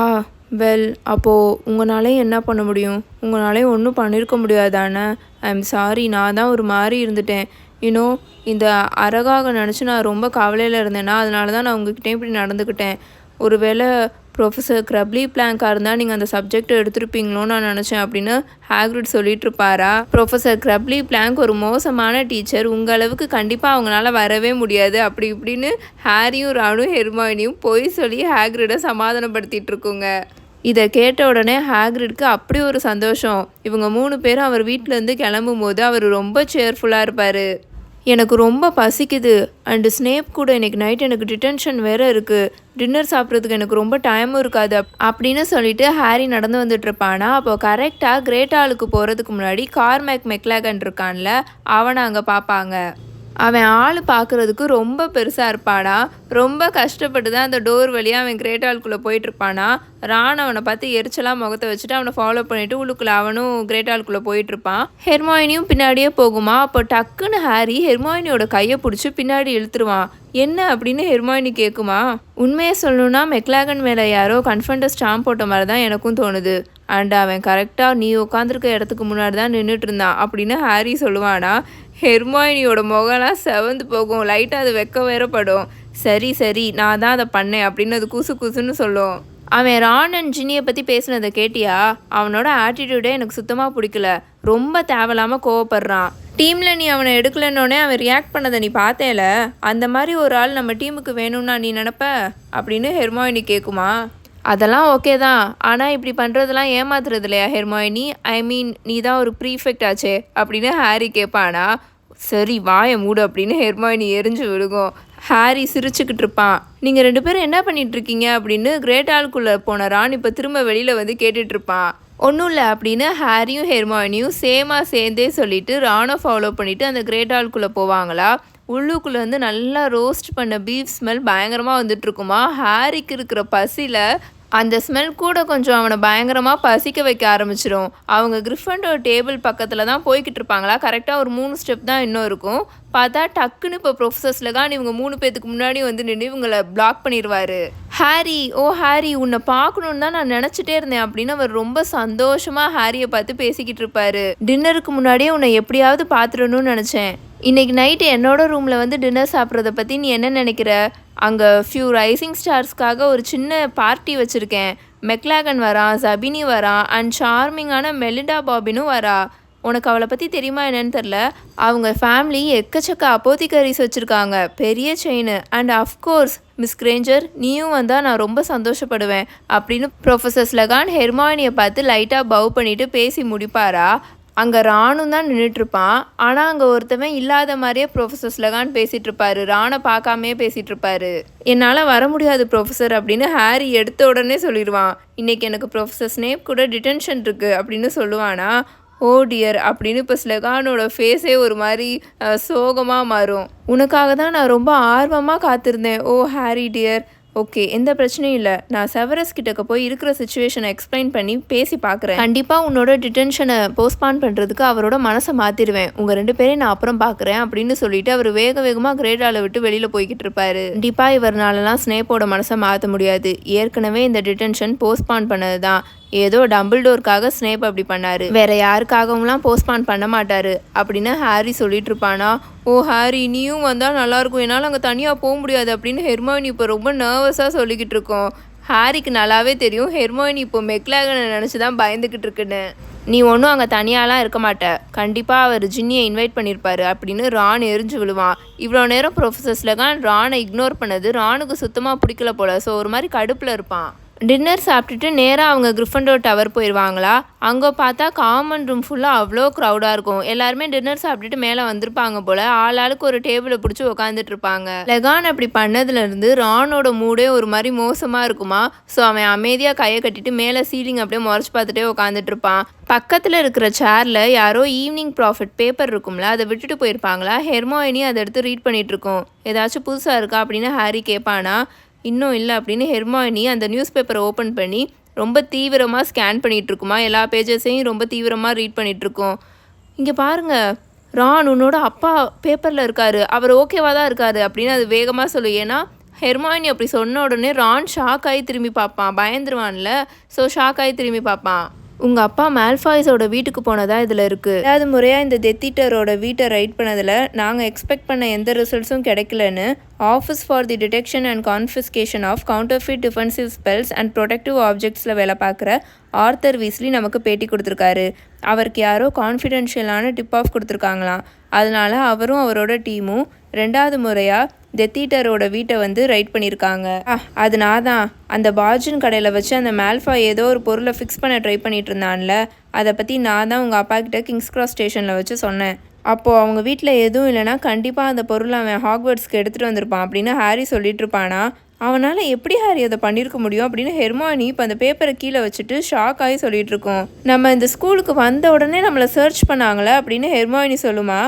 வெல் அப்போது உங்களாலே என்ன பண்ண முடியும்? உங்களாலே ஒன்றும் பண்ணியிருக்க முடியாதானே ஐ எம் சாரி நான் தான் ஒரு மாதிரி இருந்துட்டேன். இன்னும் இந்த அரகாக நினச்சி நான் ரொம்ப கவலையில் இருந்தேன்னா அதனால தான் நான் உங்ககிட்டே இப்படி நடந்துக்கிட்டேன். ஒருவேளை ப்ரொஃபஸர் க்ரப்லி பிளாங்காக இருந்தால் நீங்கள் அந்த சப்ஜெக்ட் எடுத்திருப்பீங்களோன்னு நான் நினச்சேன் அப்படின்னு ஹேக்ரிட் சொல்லிட்டு இருப்பாரா ப்ரொஃபஸர் க்ரப்லி பிளாங்க் ஒரு மோசமான டீச்சர் உங்கள் அளவுக்கு கண்டிப்பாக அவங்களால வரவே முடியாது. அப்படி இப்படின்னு ஹாரியும் ராணும் ஹெர்மாயினியும் பொய் சொல்லி ஹேக்ரிடை சமாதானப்படுத்திட்டு இருக்குங்க இதை கேட்ட உடனே ஹேக்ரிட்க்கு அப்படி ஒரு சந்தோஷம். இவங்க மூணு பேரும் அவர் வீட்டிலேருந்து கிளம்பும் போது அவர் ரொம்ப சேர்ஃபுல்லாக இருப்பார். எனக்கு ரொம்ப பசிக்குது. அண்டு ஸ்னேப் கூட இன்னைக்கு நைட் எனக்கு டிடென்ஷன் வேறு இருக்குது டின்னர் சாப்பிட்றதுக்கு எனக்கு ரொம்ப டைமும் இருக்காது. அப்படின்னு சொல்லிட்டு ஹாரி நடந்து வந்துட்டு இருப்பானா அப்போ கரெக்டாக கிரேட்டாலுக்கு போகிறதுக்கு முன்னாடி கார்மேக் மெக்லாகன் இருக்கான்ல அவனை அங்கே பார்ப்பாங்க. அவன் ஆள் பார்க்குறதுக்கு ரொம்ப பெருசாக இருப்பானா ரொம்ப கஷ்டப்பட்டு தான் அந்த டோர் வழியாக அவன் கிரேட் ஹால்குள்ளே போயிட்டுருப்பானா. ரான் அவனை பார்த்து எரிச்சலாக முகத்தை வச்சுட்டு அவனை ஃபாலோ பண்ணிட்டு உள்ளுக்குள்ளே அவனும் கிரேட் ஹால்குள்ளே போயிட்டுருப்பான். ஹெர்மாயினியும் பின்னாடியே போகுமா? அப்போ டக்குன்னு ஹாரி ஹெர்மாயினியோட கையை பிடிச்சி பின்னாடி இழுத்துருவான். என்ன அப்படின்னு ஹெர்மாயினி கேட்குமா உண்மையை சொல்லணும்னா மெக்லாகன் மேலே யாரோ கன்ஃபண்டர் ஸ்டாம்ப் போட்ட மாதிரி தான் எனக்கும் தோணுது. அண்ட் அவன் கரெக்டாக நீ உட்காந்துருக்க இடத்துக்கு முன்னாடி தான் நின்றுட்டு இருந்தான் அப்படின்னு ஹாரி சொல்லுவானா. ஹெர்மாயினியோட முகம்லாம் செவந்து போகும். லைட்டாக அது வெக்க வேறப்படும். சரி சரி நான் தான் அதை பண்ணேன் அப்படின்னு அது குசு குசுன்னு சொல்லும். அவன் ரான் அண்ட் ஜினியை பற்றி பேசுனதை கேட்டியா? அவனோட ஆட்டிடியூடே எனக்கு சுத்தமாக பிடிக்கல. ரொம்ப தேவையில்லாமல் கோவப்படுறான். டீமில் நீ அவனை எடுக்கலன்னொடனே அவன் ரியாக்ட் பண்ணதை நீ பார்த்தேல? அந்த மாதிரி ஒரு ஆள் நம்ம டீமுக்கு வேணும்னா நீ நினப்ப? அப்படின்னு ஹெர்மாயினி கேட்குமா அதெல்லாம் ஓகே தான். ஆனால் இப்படி பண்ணுறதெல்லாம் ஏமாத்துறது இல்லையா ஹெர்மாயினி ஐ மீன் நீ தான் ஒரு ப்ரீஃபெக்ட் ஆச்சே அப்படின்னு ஹாரி கேட்பானா சரி வாயை மூடு அப்படின்னு ஹெர்மாயினி எரிஞ்சு விழுகும். ஹாரி சிரிச்சுக்கிட்டு இருப்பான். நீங்கள் ரெண்டு பேரும் என்ன பண்ணிட்டு இருக்கீங்க? அப்படின்னு கிரேட் ஆளுக்குள்ளே போன ரான் இப்போ திரும்ப வெளியில் வந்து கேட்டுட்டு இருப்பான். ஒன்றும் இல்லை அப்படின்னு ஹாரியும் ஹெர்மாயினியும் சேமாக சேர்ந்தே சொல்லிட்டு ரானை ஃபாலோ பண்ணிட்டு அந்த கிரேட் ஆளுக்குள்ளே போவாங்களா? உள்ளுக்குள்ளே வந்து நல்லா ரோஸ்ட் பண்ண பீஃப் ஸ்மெல் பயங்கரமாக வந்துட்டு இருக்குமா? ஹாரிக்கு இருக்கிற பசியில் அந்த ஸ்மெல் கூட கொஞ்சம் அவனை பயங்கரமாக பசிக்க வைக்க ஆரம்பிச்சிடும் அவங்க கிரிஃபண்டோர் டேபிள் பக்கத்தில் தான் போய்கிட்டு இருப்பாங்களா? கரெக்டாக ஒரு மூணு ஸ்டெப் தான் இன்னும் இருக்கும். பார்த்தா டக்குன்னு இப்போ ப்ரொஃபசர்ஸ் லகான் இவங்க மூணு பேத்துக்கு முன்னாடி வந்து நின்று இவங்களை பிளாக் பண்ணிடுவாரு ஹாரி ஓ ஹாரி உன்னை பார்க்கணுன்னு தான் நான் நினச்சிட்டே இருந்தேன் அப்படின்னு அவர் ரொம்ப சந்தோஷமாக ஹாரியை பார்த்து பேசிக்கிட்டு இருப்பாரு. டின்னருக்கு முன்னாடியே உன்னை எப்படியாவது பார்த்துடணும்னு நினச்சேன். இன்றைக்கி நைட்டு என்னோட ரூமில் வந்து டின்னர் சாப்பிட்றத பற்றி நீ என்ன நினைக்கிற? அங்கே ஃபியூ ரைசிங் ஸ்டார்ஸ்க்காக ஒரு சின்ன பார்ட்டி வச்சுருக்கேன். மெக்லாகன் வரான் சபினி வரான் அண்ட் சார்மிங்கான மெலிண்டா பாபினும் வரா. உனக்கு அவளை பற்றி தெரியுமா என்னன்னு தெரில அவங்க ஃபேமிலி எக்கச்சக்க அப்போத்திகரிஸ் வச்சுருக்காங்க. பெரிய chain and of course miss Granger நீயும் வந்தால் நான் ரொம்ப சந்தோஷப்படுவேன் அப்படின்னு ப்ரொஃபசர் ஸ்லகான் ஹெர்மானியை பார்த்து லைட்டாக பவ் பண்ணிட்டு பேசி முடிப்பாரா? அங்கே ராணும் தான் நின்றுட்டு இருப்பான் ஆனால் அங்கே ஒருத்தவன் இல்லாத மாதிரியே ப்ரொஃபசர் ஸ்லகான் பேசிகிட்டு இருப்பாரு ராணை பார்க்காமே பேசிகிட்டு இருப்பாரு என்னால் வர முடியாது ப்ரொஃபசர் அப்படின்னு ஹாரி எடுத்த உடனே சொல்லிடுவான். இன்னைக்கு எனக்கு ப்ரொஃபஸர் ஸ்னேப் கூட டிடென்ஷன் இருக்குது அப்படின்னு சொல்லுவானா. ஓ டியர் அப்படின்னு இப்போ ஸ்லெகானோட ஃபேஸே ஒரு மாதிரி சோகமாக மாறும். உனக்காக தான் நான் ரொம்ப ஆர்வமாக காத்திருந்தேன். ஓ ஹாரி டியர் ஓகே எந்த பிரச்சனையும் இல்லை. நான் செவரஸ் கிட்டக்க போய் இருக்கிற சுச்சுவேஷனை எக்ஸ்பிளைன் பண்ணி பேசி பார்க்குறேன் கண்டிப்பாக உன்னோட டிடென்ஷனை போஸ்ட்பான் பண்ணுறதுக்கு அவரோட மனசை மாற்றிடுவேன் உங்கள் ரெண்டு பேரையும் நான் அப்புறம் பார்க்குறேன் அப்படின்னு சொல்லிட்டு அவர் வேக வேகமாக கிரேடாவில் விட்டு வெளியில் போய்கிட்டு இருப்பாரு. கண்டிப்பாக இவர்னாலலாம் ஸ்னேப்போட மனசை மாற்ற முடியாது. ஏற்கனவே இந்த டிடென்ஷன் போஸ்ட்பான் பண்ணது தான் ஏதோ டம்பிள்டோருக்காக ஸ்னேப் அப்படி பண்ணாரு. வேற யாருக்காகவும்லாம் போஸ்ட்பான் பண்ண மாட்டாரு. அப்படின்னு ஹாரி சொல்லிட்டு இருப்பானா ஓ ஹாரி நீயும் வந்தால் நல்லாயிருக்கும் என்னால் அங்கே தனியாக போக முடியாது. அப்படின்னு ஹெர்மாயினி இப்போ ரொம்ப நர்வஸாக சொல்லிக்கிட்டு இருக்கோம் ஹாரிக்கு நல்லாவே தெரியும். ஹெர்மாயினி இப்போ மெக்லாகனை நினச்சி தான் பயந்துக்கிட்டு இருக்குன்னு நீ ஒன்றும் அங்கே தனியாலாம் இருக்க மாட்ட. கண்டிப்பாக அவர் ஜின்னியை இன்வைட் பண்ணியிருப்பாரு அப்படின்னு ரான் எரிஞ்சு விழுவான். இவ்வளோ நேரம் ப்ரொஃபஸர்ஸில் தான் ரானை இக்னோர் பண்ணது. ரானுக்கு சுத்தமாக பிடிக்கல போல. ஸோ ஒரு மாதிரி கடுப்பில் இருப்பான். டின்னர் சாப்பிட்டுட்டு நேராக அவங்க கிரிஃபண்டோர் டவர் போயிடுவாங்களா அங்கே பார்த்தா காமன் ரூம் ஃபுல்லாக அவ்வளோ க்ரௌடாக இருக்கும். எல்லாருமே டின்னர் சாப்பிட்டுட்டு மேலே வந்திருப்பாங்க போல். ஆள் ஆளுக்கு ஒரு டேபிளை பிடிச்சி உட்காந்துட்டு இருப்பாங்க. லெகான் அப்படி பண்ணதுலேருந்து ரானோட மூடே ஒரு மாதிரி மோசமாக இருக்குமா? ஸோ அவன் அமைதியாக கையை கட்டிட்டு மேலே சீலிங் அப்படியே முறைச்சி பார்த்துட்டே உட்காந்துட்டு இருப்பான். பக்கத்தில் இருக்கிற சேரில் யாரோ ஈவினிங் ப்ராஃபிட் பேப்பர் இருக்கும்ல அதை விட்டுட்டு போயிருப்பாங்களா? ஹெர்மோயினி அதை எடுத்து ரீட் பண்ணிகிட்ருக்கோம் இருக்கோம். ஏதாச்சும் புதுசாக இருக்கா அப்படின்னு ஹாரி கேட்பானா? இன்னும் இல்லை அப்படின்னு ஹெர்மாயினி அந்த நியூஸ் பேப்பரை ஓப்பன் பண்ணி ரொம்ப தீவிரமாக ஸ்கேன் பண்ணிகிட்டு இருக்குமா எல்லா பேஜஸையும் ரொம்ப தீவிரமாக ரீட் பண்ணிகிட்ருக்கோம் இங்கே பாருங்க ரான் உன்னோட அப்பா பேப்பரில் இருக்கார். அவர் ஓகேவாக தான் இருக்கார் அப்படின்னு அது வேகமாக சொல்லு. ஏன்னா ஹெர்மாயினி அப்படி சொன்ன உடனே ரான் ஷாக் ஆகி திரும்பி பார்ப்பான். பயந்துருவான்ல. ஸோ ஷாக் ஆகி திரும்பி பார்ப்பான். உங்கள் அப்பா மேல்ஃபாய்ஸோட வீட்டுக்கு போனதாக இதில் இருக்குது அதாவது முறையாக இந்த டெத்திட்டரோட வீட்டை ரைட் பண்ணதில் நாங்கள் எக்ஸ்பெக்ட் பண்ண எந்த ரிசல்ட்ஸும் கிடைக்கலன்னு office for the detection and confiscation of counterfeit defensive spells and protective ஆப்ஜெக்ட்ஸில் வேலை பார்க்குற ஆர்த்தர் வீஸ்லி நமக்கு பேட்டி கொடுத்துருக்காரு. அவருக்கு யாரோ கான்ஃபிடென்ஷியலான டிப் ஆஃப் கொடுத்துருக்காங்களாம். அதனால அவரும் அவரோட டீமும் ரெண்டாவது முறையாக டெத்தீட்டரோட வீட்டை வந்து ரைட் பண்ணியிருக்காங்க. அது நான் தான். அந்த பாஜின் கடையில் வச்சு அந்த மேல்ஃபா ஏதோ ஒரு பொருளை ஃபிக்ஸ் பண்ண ட்ரை பண்ணிட்டு இருந்தான்ல. அதை பற்றி நான் தான் உங்கள் அப்பா கிட்ட கிங்ஸ் கிராஸ் ஸ்டேஷனில் வச்சு சொன்னேன். அப்போது அவங்க வீட்டில் எதுவும் இல்லைன்னா கண்டிப்பாக அந்த பொருளை அவன் ஹாக்வர்ட்ஸ்க்கு எடுத்துகிட்டு வந்திருப்பான் அப்படின்னு ஹாரி சொல்லிட்டு இருப்பானா? அவனால் எப்படி ஹாரி அதை பண்ணியிருக்க முடியும் அப்படின்னு ஹெர்மானி இப்போ அந்த பேப்பரை கீழே வச்சுட்டு ஷாக் ஆகி சொல்லிட்டு இருக்கோம். நம்ம இந்த ஸ்கூலுக்கு வந்த உடனே நம்மளை சர்ச் பண்ணாங்களே அப்படின்னு ஹெர்மானி சொல்லுமா?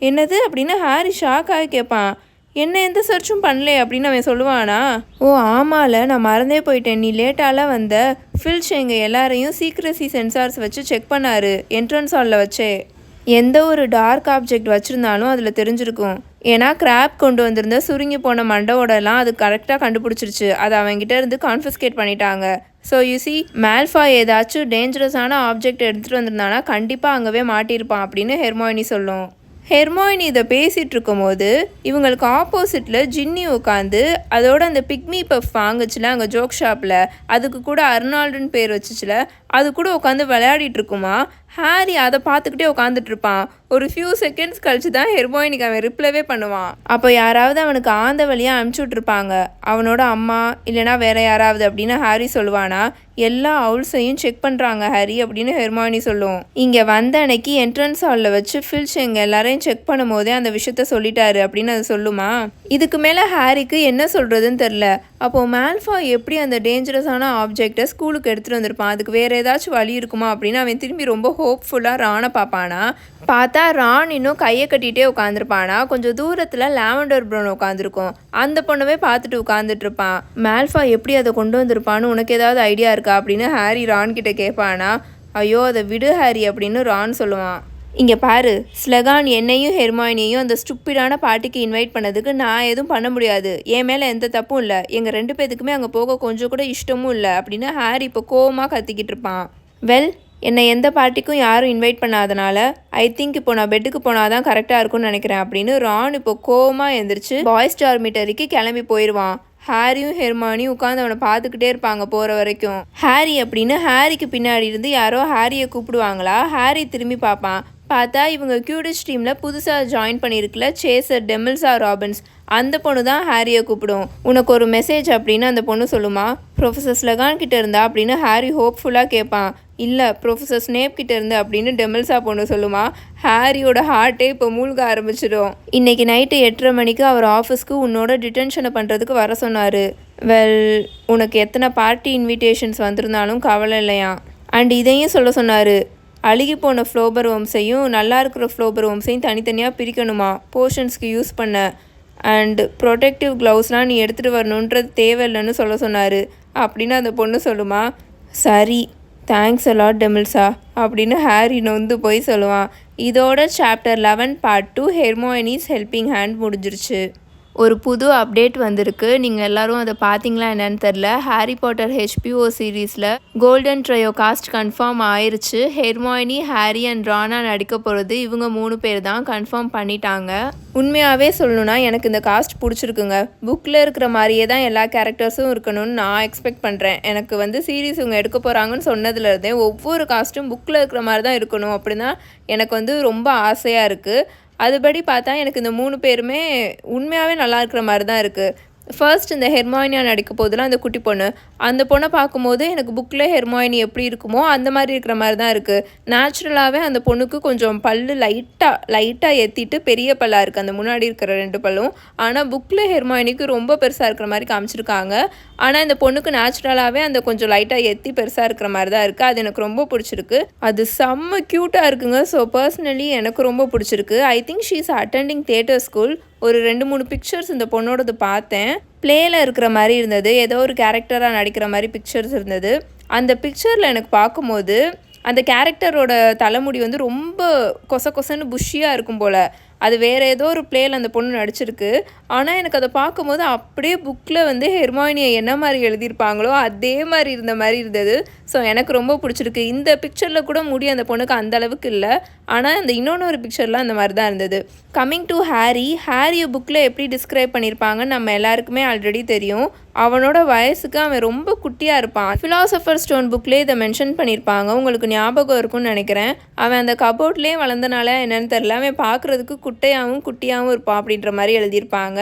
என்னது அப்படின்னு ஹாரி ஷாக் ஆகி கேட்பான். என்ன எந்த சர்ச்சும் பண்ணல அப்படின்னு அவன் சொல்லுவானா? ஓ ஆமால நான் மறந்தே போயிட்டேன். நீ லேட்டால வந்த. ஃபில்ஷ் எங்கள் எல்லாரையும் சீக்ரசி சென்சார்ஸ் வச்சு செக் பண்ணாரு. என்ட்ரன்ஸ் ஹாலில் வச்சே. எந்த ஒரு டார்க் ஆப்ஜெக்ட் வச்சுருந்தாலும் அதில் தெரிஞ்சிருக்கும். ஏன்னா கிராப் கொண்டு வந்திருந்த சுருங்கி போன மண்டவோடலாம் அது கரெக்டாக கண்டுபிடிச்சிருச்சு. அதை அவங்ககிட்ட இருந்து கான்ஃபிஸ்கேட் பண்ணிட்டாங்க. ஸோ யூசி மேல்ஃபா ஏதாச்சும் டேஞ்சரஸான ஆப்ஜெக்ட் எடுத்துகிட்டு வந்திருந்தானா கண்டிப்பாக அங்கவே மாட்டியிருப்பான் அப்படின்னு ஹெர்மோயினி சொல்லும். ஹெர்மோயினி இதை பேசிகிட்டு இருக்கும்போது இவங்களுக்கு ஆப்போசிட்டில் ஜின்னி உட்காந்து அதோட அந்த பிக்மி பஃப் வாங்குச்சுல அங்கே ஜோக் ஷாப்பில் அதுக்கு கூட அர்னால்டுன்னு பேர் வச்சுச்சுல அது கூட உட்காந்து விளையாடிட்டு இருக்குமா? ஹாரி அதை பார்த்துக்கிட்டே உட்காந்துட்டு இருப்பான் ஒரு ஃபியூ செகண்ட்ஸ் கழிச்சு தான் ஹெர்மோயினிக்கு அவன் ரிப்ளைவே பண்ணுவான். அப்போ யாராவது அவனுக்கு ஆந்த வழியாக அனுப்பிச்சி விட்ருப்பாங்க அவனோட அம்மா இல்லைனா வேற யாராவது அப்படின்னு ஹாரி சொல்லுவானா எல்லா அவுல்ஸையும் செக் பண்ணுறாங்க ஹாரி அப்படின்னு ஹெர்மாயினி சொல்லும். இங்கே வந்த அன்னைக்கு என்ட்ரன்ஸ் ஹாலில் வச்சு ஃபில்ச் எங்கள் எல்லாரையும் செக் பண்ணும் போதே அந்த விஷயத்த சொல்லிட்டாரு அப்படின்னு அது சொல்லுமா? இதுக்கு மேலே ஹாரிக்கு என்ன சொல்கிறதுன்னு தெரில அப்போது மேல்ஃபா எப்படி அந்த டேஞ்சரஸான ஆப்ஜெக்டை ஸ்கூலுக்கு எடுத்துகிட்டு வந்திருப்பான்? அதுக்கு வேறு ஏதாச்சும் வழி இருக்குமா அப்படின்னு அவன் திரும்பி ரொம்ப ஹோப்ஃபுல்லாக ரானை பார்ப்பானா? பார்த்தா ரான் இன்னும் கையை கட்டிகிட்டே உட்காந்துருப்பானா கொஞ்சம் தூரத்தில் லாவெண்டர் ப்ரௌன் உட்காந்துருக்கும் அந்த பொண்ணவே பார்த்துட்டு உட்காந்துட்டு இருப்பான் மேல்ஃபா எப்படி அதை கொண்டு வந்திருப்பான்னு உனக்கு ஏதாவது ஐடியா இருக்கா அப்படின்னு ஹாரி ரான் கிட்ட கேட்பானா? ஐயோ அதை விடு ஹாரி அப்படின்னு ரான் சொல்லுவான். இங்கே பாரு ஸ்லெகான் என்னையும் ஹெர்மாயினியையும் அந்த ஸ்டூப்பிடான பார்ட்டிக்கு இன்வைட் பண்ணதுக்கு நான் எதுவும் பண்ண முடியாது. என் மேலே எந்த தப்பும் இல்லை. எங்கள் ரெண்டு பேத்துக்குமே அங்கே போக கொஞ்சம் கூட இஷ்டமும் இல்லை அப்படின்னு ஹாரி இப்போ கோவமாக கத்திக்கிட்டு இருப்பான். வெல் என்னை எந்த பார்ட்டிக்கும் யாரும் இன்வைட் பண்ணாதனால ஐ திங்க் இப்போ நான் பெட்டுக்கு போனால் தான் கரெக்டாக இருக்கும்னு நினைக்கிறேன் அப்படின்னு ரான் இப்போ கோவமாக எழுந்திரிச்சு பாய்ஸ் டார்மிட்டரிக்கு கிளம்பி போயிடுவான் ஹாரியும் ஹெர்மானியும் உட்காந்து அவனை பார்த்துக்கிட்டே இருப்பாங்க போகிற வரைக்கும். ஹாரி அப்படின்னு ஹாரிக்கு பின்னாடி இருந்து யாரோ ஹாரியை கூப்பிடுவாங்களா? ஹாரி திரும்பி பார்ப்பான். பார்த்தா இவங்க கியூடிஷ் டீமில் புதுசாக ஜாயின் பண்ணியிருக்குல சேசர் டெமில்சா ராபின்ஸ் அந்த பொண்ணு தான் ஹாரியை கூப்பிடும். உனக்கு ஒரு மெசேஜ் அப்படின்னு அந்த பொண்ணு சொல்லுமா? ப்ரொஃபஸர் ஸ்லகான் கிட்ட இருந்தா அப்படின்னு ஹாரி ஹோப்ஃபுல்லாக கேட்பான் இல்லை ப்ரொஃபஸர் ஸ்னேப் கிட்ட இருந்து அப்படின்னு டெமில்சா பொண்ணு சொல்லுமா? ஹாரியோட ஹார்ட்டே இப்போ மூழ்க ஆரம்பிச்சிடும். இன்னைக்கு நைட்டு எட்டரை மணிக்கு அவர் ஆஃபீஸ்க்கு உன்னோட டிடென்ஷனை பண்ணுறதுக்கு வர சொன்னார். வெல் உனக்கு எத்தனை பார்ட்டி இன்விடேஷன்ஸ் வந்திருந்தாலும் கவலை இல்லையா அண்ட் இதையும் சொல்ல சொன்னார். அழுகி போன ஃப்ளோபர் வம்சையும் நல்லா இருக்கிற ஃப்ளோபர் வம்சையும் தனித்தனியாக பிரிக்கணுமா? போர்ஷன்ஸ்க்கு யூஸ் பண்ண. அண்ட் ப்ரொடெக்டிவ் க்ளவுஸ்லாம் நீ எடுத்துகிட்டு வரணுன்றது தேவையில்லைன்னு சொல்ல சொன்னார். அப்படின்னு அந்த பொண்ணு சொல்லுமா. சரி தேங்க்ஸ் அலாட் டெமில்ஸா அப்படின்னு ஹாரி நொந்து போய் சொல்லுவான். இதோட chapter eleven part two Hermione's helping hand முடிஞ்சிருச்சு. ஒரு புது அப்டேட் வந்திருக்கு. நீங்கள் எல்லாரும் அதை பார்த்தீங்களா என்னன்னு தெரில ஹாரி பாட்டர் ஹெச்பிஓ சீரீஸில் கோல்டன் ட்ரையோ காஸ்ட் கன்ஃபார்ம் ஆயிருச்சு. ஹெர்மாயினி ஹாரி அண்ட் ரானா நடிக்க போகிறது இவங்க மூணு பேர் தான் கன்ஃபார்ம் பண்ணிட்டாங்க. உண்மையாகவே சொல்லணும்னா எனக்கு இந்த காஸ்ட் பிடிச்சிருக்குங்க. புக்கில் இருக்கிற மாதிரியே தான் எல்லா கேரக்டர்ஸும் இருக்கணும்னு நான் எக்ஸ்பெக்ட் பண்ணுறேன் எனக்கு வந்து சீரீஸ் இவங்க எடுக்க போகிறாங்கன்னு சொன்னதுலேருந்தே ஒவ்வொரு காஸ்ட்டும் புக்கில் இருக்கிற மாதிரி தான் இருக்கணும் அப்படின்னா எனக்கு வந்து ரொம்ப ஆசையாக இருக்குது அதுபடி பார்த்தா எனக்கு இந்த மூணு பேருமே உண்மையாகவே நல்லா இருக்கிற மாதிரி தான் இருக்குது ஃபர்ஸ்ட் இந்த ஹெர்மாயினியா நடிக்க போதெல்லாம் அந்த குட்டி பொண்ணு. அந்த பொண்ணை பார்க்கும்போது எனக்கு புக்கில் ஹெர்மாயினி எப்படி இருக்குமோ அந்த மாதிரி இருக்கிற மாதிரி தான் இருக்குது நேச்சுரலாகவே அந்த பொண்ணுக்கு கொஞ்சம் பல்லு லைட்டாக லைட்டாக ஏற்றிட்டு பெரிய பல்லாக இருக்குது அந்த முன்னாடி இருக்கிற ரெண்டு பல்லும். ஆனால் புக்கில் ஹெர்மாயினிக்கு ரொம்ப பெருசாக இருக்கிற மாதிரி காமிச்சிருக்காங்க. ஆனால் இந்த பொண்ணுக்கு நேச்சுரலாகவே அந்த கொஞ்சம் லைட்டாக ஏற்றி பெருசாக இருக்கிற மாதிரி தான் இருக்குது அது எனக்கு ரொம்ப பிடிச்சிருக்கு. அது செம்ம க்யூட்டாக இருக்குங்க. ஸோ பர்சனலி எனக்கு ரொம்ப பிடிச்சிருக்கு. I think she is attending theatre school ஒரு ரெண்டு மூணு பிக்சர்ஸ் இந்த பொண்ணோடது பார்த்தேன். ப்ளேயில் இருக்கிற மாதிரி இருந்தது. ஏதோ ஒரு கேரக்டராக நடிக்கிற மாதிரி பிக்சர்ஸ் இருந்தது. அந்த பிக்சரில் எனக்கு பார்க்கும்போது அந்த கேரக்டரோட தலைமுடி வந்து ரொம்ப கொச கொசன்னு புஷ்ஷியாக இருக்கும் போல். அது வேறு ஏதோ ஒரு பிளேயில் அந்த பொண்ணு நடிச்சிருக்கு. ஆனால் எனக்கு அதை பார்க்கும்போது அப்படியே புக்கில் வந்து ஹெர்மாயினியை என்ன மாதிரி எழுதியிருப்பாங்களோ அதே மாதிரி இருந்த மாதிரி இருந்தது. ஸோ எனக்கு ரொம்ப பிடிச்சிருக்கு. இந்த பிக்சரில் கூட முடி அந்த பொண்ணுக்கு அந்த அளவுக்கு இல்லை. ஆனால் அந்த இன்னொன்று ஒரு பிக்சர்லாம் அந்த மாதிரி தான் இருந்தது. கம்மிங் டு ஹாரி ஹாரியை புக்கில் எப்படி டிஸ்கிரைப் பண்ணியிருப்பாங்கன்னு நம்ம எல்லாருக்குமே ஆல்ரெடி தெரியும். அவனோட வயசுக்கு அவன் ரொம்ப குட்டியாக இருப்பான். ஃபிலாசபர் ஸ்டோன் புக்லேயே இதை மென்ஷன் பண்ணியிருப்பாங்க. உங்களுக்கு ஞாபகம் இருக்கும்னு நினைக்கிறேன். அவன் அந்த கபோர்ட்லேயே வளர்ந்தனால என்னன்னு தெரில அவன் பார்க்குறதுக்கு குட்டையாகவும் குட்டியாகவும் இருப்பான் அப்படின்ற மாதிரி எழுதியிருப்பாங்க.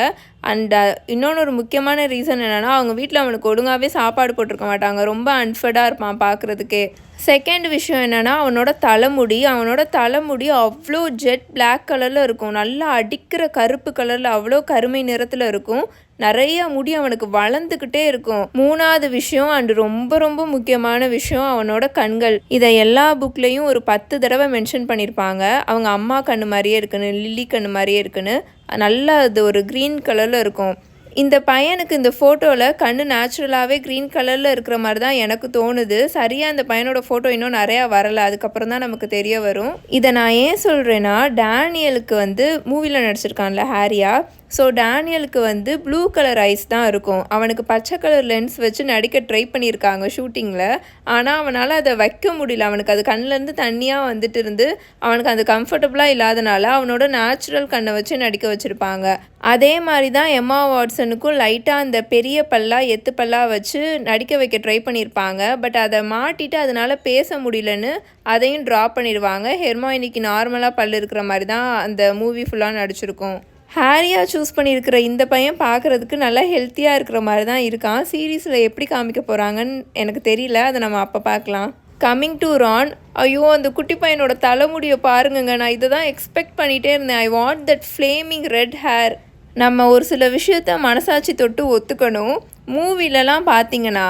அண்ட் uh, இன்னொன்று ஒரு முக்கியமான ரீசன் என்னென்னா அவங்க வீட்டில் அவனுக்கு ஒழுங்காகவே சாப்பாடு போட்டிருக்க மாட்டாங்க. ரொம்ப அன்ஃபர்டாக இருப்பான் பார்க்குறதுக்கே. செகண்ட் விஷயம் என்னென்னா அவனோட தலைமுடி அவனோட தலைமுடி அவ்வளோ ஜெட் பிளாக் கலரில் இருக்கும். நல்லா அடிக்கிற கருப்பு கலரில் அவ்வளோ கருமை நிறத்தில் இருக்கும். நிறைய முடி அவனுக்கு வளர்ந்துக்கிட்டே இருக்கும். மூணாவது விஷயம் அண்ட் ரொம்ப ரொம்ப முக்கியமான விஷயம் அவனோட கண்கள். இதை எல்லா புக்லேயும் ஒரு பத்து தடவை மென்ஷன் பண்ணியிருப்பாங்க அவங்க அம்மா கண்ணு மாதிரியே இருக்குன்னு லில்லி கண்ணு மாதிரியே இருக்குன்னு. நல்லா அது ஒரு க்ரீன் கலரில் இருக்கும். இந்த பையனுக்கு இந்த ஃபோட்டோவில் கண்ணு நேச்சுரலாகவே க்ரீன் கலரில் இருக்கிற மாதிரி தான் எனக்கு தோணுது. சரியாக இந்த பையனோட ஃபோட்டோ இன்னும் நிறையா வரலை. அதுக்கப்புறம் தான் நமக்கு தெரிய வரும். இதை நான் ஏன் சொல்கிறேன்னா டேனியலுக்கு வந்து மூவியில் நடிச்சிருக்கான்ல ஹாரியா ஸோ டேனியலுக்கு வந்து ப்ளூ கலர் ஐஸ் தான் இருக்கும். அவனுக்கு பச்சை கலர் லென்ஸ் வச்சு நடிக்க ட்ரை பண்ணியிருக்காங்க ஷூட்டிங்கில் ஆனால் அவனால் அதை வைக்க முடியல. அவனுக்கு அது கண்ணிலேருந்து தண்ணியாக வந்துட்டு இருந்து அவனுக்கு அது கம்ஃபர்டபுளாக இல்லாதனால அவனோட நேச்சுரல் கண்ணை வச்சு நடிக்க வச்சுருப்பாங்க. அதே மாதிரி தான் எம்மா வாட்ஸனுக்கும் லைட்டாக அந்த பெரிய பல்லா எத்து பல்லா வச்சு நடிக்க வைக்க ட்ரை பண்ணியிருப்பாங்க. பட் அதை மாட்டிட்டு அதனால் பேச முடியலன்னு அதையும் ட்ரா பண்ணிடுவாங்க. ஹெர்மா இன்னைக்கு நார்மலாக பல் இருக்கிற மாதிரி தான் அந்த மூவி ஃபுல்லாக நடிச்சிருக்கும். ஹேரியாக சூஸ் பண்ணியிருக்கிற இந்த பையன் பார்க்குறதுக்கு நல்லா ஹெல்த்தியாக இருக்கிற மாதிரி தான் இருக்கான். சீரீஸில் எப்படி காமிக்க போகிறாங்கன்னு எனக்கு தெரியல. அதை நம்ம அப்போ பார்க்கலாம். கம்மிங் டு ரான் ஐயோ அந்த குட்டி பையனோட தலைமுடியை பாருங்கங்க. நான் இதை தான் எக்ஸ்பெக்ட் பண்ணிகிட்டே இருந்தேன். I want that flaming red hair நம்ம ஒரு சில விஷயத்த மனசாட்சி தொட்டு ஒத்துக்கணும். மூவிலலாம் பார்த்தீங்கன்னா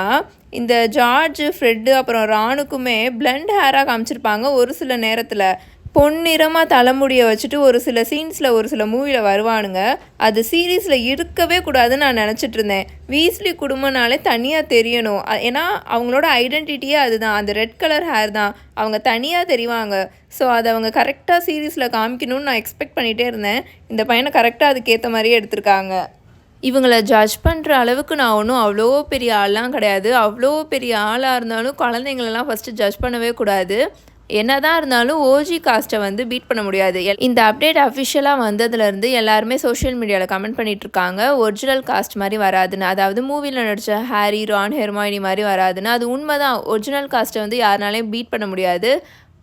இந்த ஜார்ஜ் ஃப்ரெட்டு அப்புறம் ராணுக்குமே பிளண்ட் ஹேராக காமிச்சிருப்பாங்க ஒரு சில நேரத்தில். பொன்னிறமாக தலைமுடியை வச்சுட்டு ஒரு சில சீன்ஸில் ஒரு சில மூவியில் வருவானுங்க. அது சீரீஸில் இருக்கவே கூடாதுன்னு நான் நினச்சிட்டு இருந்தேன். வீஸ்லி குடும்பம்னாலே தனியாக தெரியணும். ஏன்னா அவங்களோட ஐடென்டிட்டியே அதுதான். அந்த ரெட் கலர் ஹேர் தான். அவங்க தனியாக தெரிவாங்க. ஸோ அதை அவங்க கரெக்டாக சீரீஸில் காமிக்கணும்னு நான் எக்ஸ்பெக்ட் பண்ணிகிட்டே இருந்தேன். இந்த பையனை கரெக்டாக அதுக்கேற்ற மாதிரியே எடுத்திருக்காங்க. இவங்கள ஜட்ஜ் பண்ணுற அளவுக்கு நான் ஒன்றும் அவ்வளோ பெரிய ஆள்லாம் கிடையாது. அவ்வளோ பெரிய ஆளாக இருந்தாலும் குழந்தைங்களெல்லாம் ஃபஸ்ட்டு ஜட்ஜ் பண்ணவே கூடாது. என்னதான் இருந்தாலும் ஓஜி காஸ்ட்டை வந்து பீட் பண்ண முடியாது. இந்த அப்டேட் அஃபிஷியலாக வந்ததுலேருந்து எல்லாருமே சோஷியல் மீடியாவில் கமெண்ட் பண்ணிட்டு இருக்காங்க ஒரிஜினல் காஸ்ட் மாதிரி வராதுன்னு. அதாவது மூவியில் நடித்த ஹாரி ரான் ஹெர்மாயினி மாதிரி வராதுன்னு. அது உண்மை தான் ஒரிஜினல் காஸ்ட்டை வந்து யாருனாலையும் பீட் பண்ண முடியாது.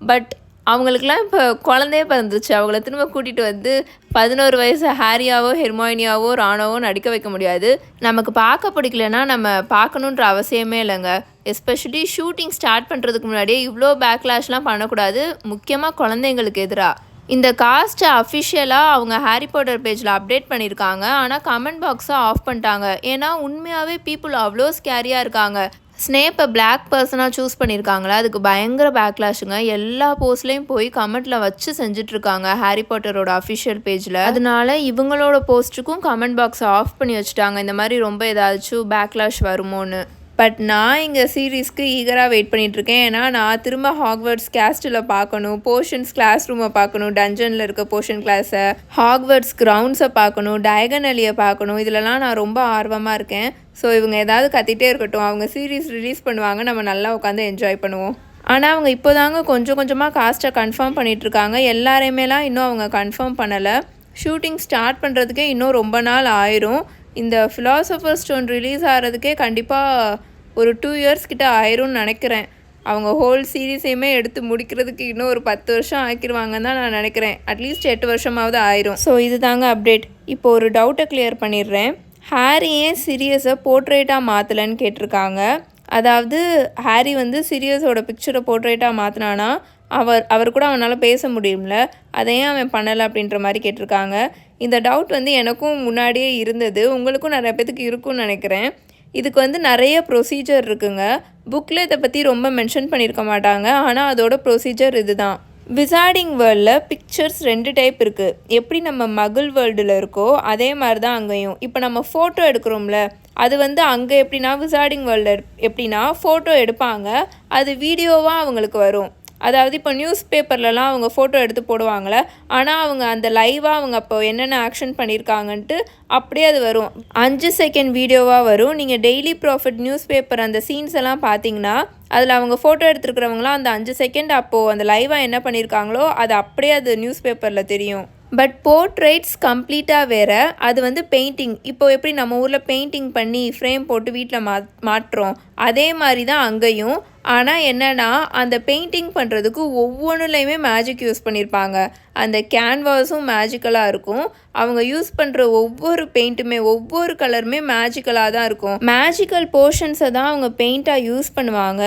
பட் அவங்களுக்குலாம் இப்போ குழந்தையே பிறந்துச்சு அவங்கள திரும்ப கூட்டிகிட்டு வந்து பதினோரு வயசு ஹாரியாவோ ஹெர்மாயினியாவோ ராணாவோ நடிக்க வைக்க முடியாது. நமக்கு பார்க்க பிடிக்கலன்னா நம்ம பார்க்கணுன்ற அவசியமே இல்லைங்க. எஸ்பெஷலி ஷூட்டிங் ஸ்டார்ட் பண்ணுறதுக்கு முன்னாடியே இவ்வளோ பேக்லாஷ்லாம் பண்ணக்கூடாது. முக்கியமாக குழந்தைங்களுக்கு எதிராக இந்த காஸ்ட்டை அஃபிஷியலாக அவங்க ஹாரி பாட்டர் பேஜில் அப்டேட் பண்ணியிருக்காங்க ஆனால் கமெண்ட் பாக்ஸை ஆஃப் பண்ணிட்டாங்க. ஏன்னா உண்மையாகவே பீப்புள் அவ்வளோ ஸ்கேரியாக இருக்காங்க. ஸ்னேப்பை பிளாக் பர்சனாக சூஸ் பண்ணியிருக்காங்களா அதுக்கு பயங்கர பேக்லாஷுங்க எல்லா போஸ்ட்லேயும் போய் கமெண்ட்டில் வச்சு செஞ்சிட்ருக்காங்க ஹாரி பாட்டரோட அஃபிஷியல் பேஜில் அதனால இவங்களோட போஸ்ட்டுக்கும் கமெண்ட் பாக்ஸை ஆஃப் பண்ணி வச்சுட்டாங்க. இந்த மாதிரி ரொம்ப ஏதாச்சும் பேக்லாஷ் வருமோன்னு. பட் நான் இங்கே சீரீஸ்க்கு ஈகராக வெயிட் பண்ணிகிட்ருக்கேன் ஏன்னா நான் திரும்ப ஹாக்வர்ட்ஸ் கேஸ்டில் பார்க்கணும். போர்ஷன்ஸ் கிளாஸ் ரூமை பார்க்கணும். டஞ்சனில் இருக்க போர்ஷன் கிளாஸை ஹாக்வர்ட்ஸ் கிரவுண்ட்ஸை பார்க்கணும். டயகனலியை பார்க்கணும். இதிலலாம் நான் ரொம்ப ஆர்வமாக இருக்கேன். ஸோ இவங்க ஏதாவது கத்திகிட்டே இருக்கட்டும். அவங்க சீரீஸ் ரிலீஸ் பண்ணுவாங்க. நம்ம நல்லா உட்காந்து என்ஜாய் பண்ணுவோம். ஆனால் அவங்க இப்போ தாங்க கொஞ்சம் கொஞ்சமாக காஸ்ட்டை கன்ஃபார்ம் பண்ணிகிட்ருக்காங்க எல்லாரையுமேலாம் இன்னும் அவங்க கன்ஃபார்ம் பண்ணலை. ஷூட்டிங் ஸ்டார்ட் பண்ணுறதுக்கே இன்னும் ரொம்ப நாள் ஆயிரும். இந்த ஃபிலாசபர் ஸ்டோன் ரிலீஸ் ஆகிறதுக்கே கண்டிப்பாக ஒரு டூ இயர்ஸ் கிட்ட ஆயிரும்னு நினைக்கிறேன். அவங்க ஹோல் சீரீஸையுமே எடுத்து முடிக்கிறதுக்கு இன்னும் ஒரு பத்து வருஷம் ஆக்கிடுவாங்கன்னு தான் நான் நினைக்கிறேன். அட்லீஸ்ட் எட்டு வருஷமாவது ஆயிரும். ஸோ இது தாங்க அப்டேட் இப்போ ஒரு டவுட்டை கிளியர் பண்ணிடுறேன். ஹாரி ஏன் சீரியஸை போர்ட்ரேட்டாக மாற்றலன்னு கேட்டிருக்காங்க. அதாவது ஹாரி வந்து சீரியஸோட பிக்சரை போர்ட்ரேட்டாக மாற்றினானா அவர் அவர் கூட அவனால் பேச முடியும்ல அதையும் அவன் பண்ணலை அப்படின்ற மாதிரி கேட்டிருக்காங்க. இந்த டவுட் வந்து எனக்கும் முன்னாடியே இருந்தது. உங்களுக்கும் நிறைய பேத்துக்கு இருக்கும்னு நினைக்கிறேன். இதுக்கு வந்து நிறைய ப்ரொசீஜர் இருக்குங்க. புக்கில் இதை பற்றி ரொம்ப மென்ஷன் பண்ணியிருக்க மாட்டாங்க. ஆனால் அதோட ப்ரொசீஜர் இதுதான். விசார்டிங் வேர்ல்டில் பிக்சர்ஸ் ரெண்டு டைப் இருக்குது எப்படி நம்ம மகள் வேர்ல்டில் இருக்கோ அதே மாதிரி தான் அங்கேயும். இப்போ நம்ம ஃபோட்டோ எடுக்கிறோம்ல அது வந்து அங்கே எப்படின்னா விசார்டிங் வேர்ல்டில் எப்படின்னா ஃபோட்டோ எடுப்பாங்க. அது வீடியோவாக அவங்களுக்கு வரும். அதாவது இப்போ நியூஸ் பேப்பர்லலாம் அவங்க ஃபோட்டோ எடுத்து போடுவாங்களே ஆனால் அவங்க அந்த லைவாக அவங்க அப்போ என்னென்ன ஆக்ஷன் பண்ணியிருக்காங்கன்ட்டு அப்படியே அது வரும். அஞ்சு செகண்ட் வீடியோவாக வரும். நீங்கள் டெய்லி ப்ராஃபிட் நியூஸ் பேப்பர் அந்த சீன்ஸ் எல்லாம் பார்த்தீங்கன்னா அதில் அவங்க ஃபோட்டோ எடுத்துருக்கிறவங்களாம் அந்த அஞ்சு செகண்ட் அப்போது அந்த லைவாக என்ன பண்ணியிருக்காங்களோ அது அப்படியே அது நியூஸ் பேப்பரில் தெரியும். பட் போர்ட்ரேட்ஸ் கம்ப்ளீட்டாக வேறு. அது வந்து பெயிண்டிங் இப்போ எப்படி நம்ம ஊரில் பெயிண்டிங் பண்ணி ஃப்ரேம் போட்டு வீட்டில் மா மாட்டுறோம் அதே மாதிரி தான் அங்கேயும். ஆனால் என்னென்னா அந்த பெயிண்டிங் பண்ணுறதுக்கு ஒவ்வொன்றுலையுமே மேஜிக் யூஸ் பண்ணியிருப்பாங்க அந்த கேன்வாஸும் மேஜிக்கலாக இருக்கும். அவங்க யூஸ் பண்ணுற ஒவ்வொரு பெயிண்ட்டுமே ஒவ்வொரு கலருமே மேஜிக்கலாக தான் இருக்கும். மேஜிக்கல் போர்ஷன்ஸை தான் அவங்க பெயிண்ட்டாக யூஸ் பண்ணுவாங்க.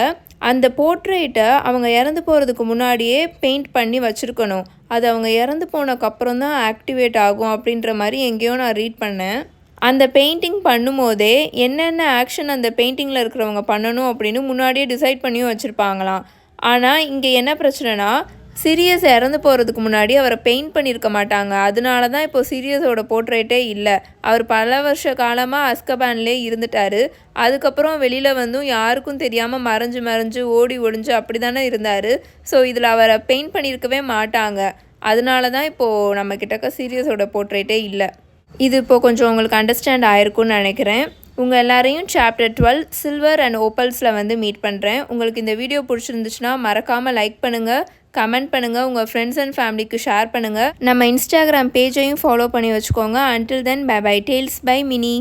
அந்த போர்ட்ரேட்டை அவங்க இறந்து போகிறதுக்கு முன்னாடியே பெயிண்ட் பண்ணி வச்சுருக்கணும். அது அவங்க இறந்து போனதுக்கப்புறம் தான் ஆக்டிவேட் ஆகும் அப்படின்ற மாதிரி எங்கேயோ நான் ரீட் பண்ணேன். அந்த பெயிண்டிங் பண்ணும்போதே என்னென்ன ஆக்ஷன் அந்த பெயிண்டிங்கில் இருக்கிறவங்க பண்ணணும் அப்படின்னு முன்னாடியே டிசைட் பண்ணியும் வச்சுருப்பாங்களாம். ஆனால் இங்கே என்ன பிரச்சனைனா சிரியஸ் இறந்து போகிறதுக்கு முன்னாடி அவரை பெயிண்ட் பண்ணியிருக்க மாட்டாங்க. அதனால தான் இப்போ சீரியஸோட போர்ட்ரேட்டே இல்லை. அவர் பல வருஷ காலமாக அஸ்கபான்லே இருந்துட்டார். அதுக்கப்புறம் வெளியில் வந்தும் யாருக்கும் தெரியாமல் மறைஞ்சு மறைஞ்சு ஓடி ஒளிஞ்சு அப்படி தானே இருந்தார். ஸோ இதில் அவரை பெயிண்ட் பண்ணியிருக்கவே மாட்டாங்க. அதனால தான் இப்போது நம்ம கிட்டக்க சீரியஸோட போர்ட்ரேட்டே இல்லை. இது இப்போது கொஞ்சம் உங்களுக்கு அண்டர்ஸ்டாண்ட் ஆயிருக்கும்னு நினைக்கிறேன். உங்கள் எல்லாரையும் சாப்டர் டுவெல் சில்வர் அண்ட் ஓப்பல்ஸில் வந்து மீட் பண்ணுறேன் உங்களுக்கு இந்த வீடியோ பிடிச்சிருந்துச்சுன்னா மறக்காமல் லைக் பண்ணுங்கள் கமெண்ட் பண்ணுங்கள் உங்கள் ஃப்ரெண்ட்ஸ் அண்ட் ஃபேமிலிக்கு ஷேர் பண்ணுங்கள் நம்ம இன்ஸ்டாகிராம் பேஜையும் ஃபாலோ பண்ணி வச்சுக்கோங்க. Until then bye bye tales by Mini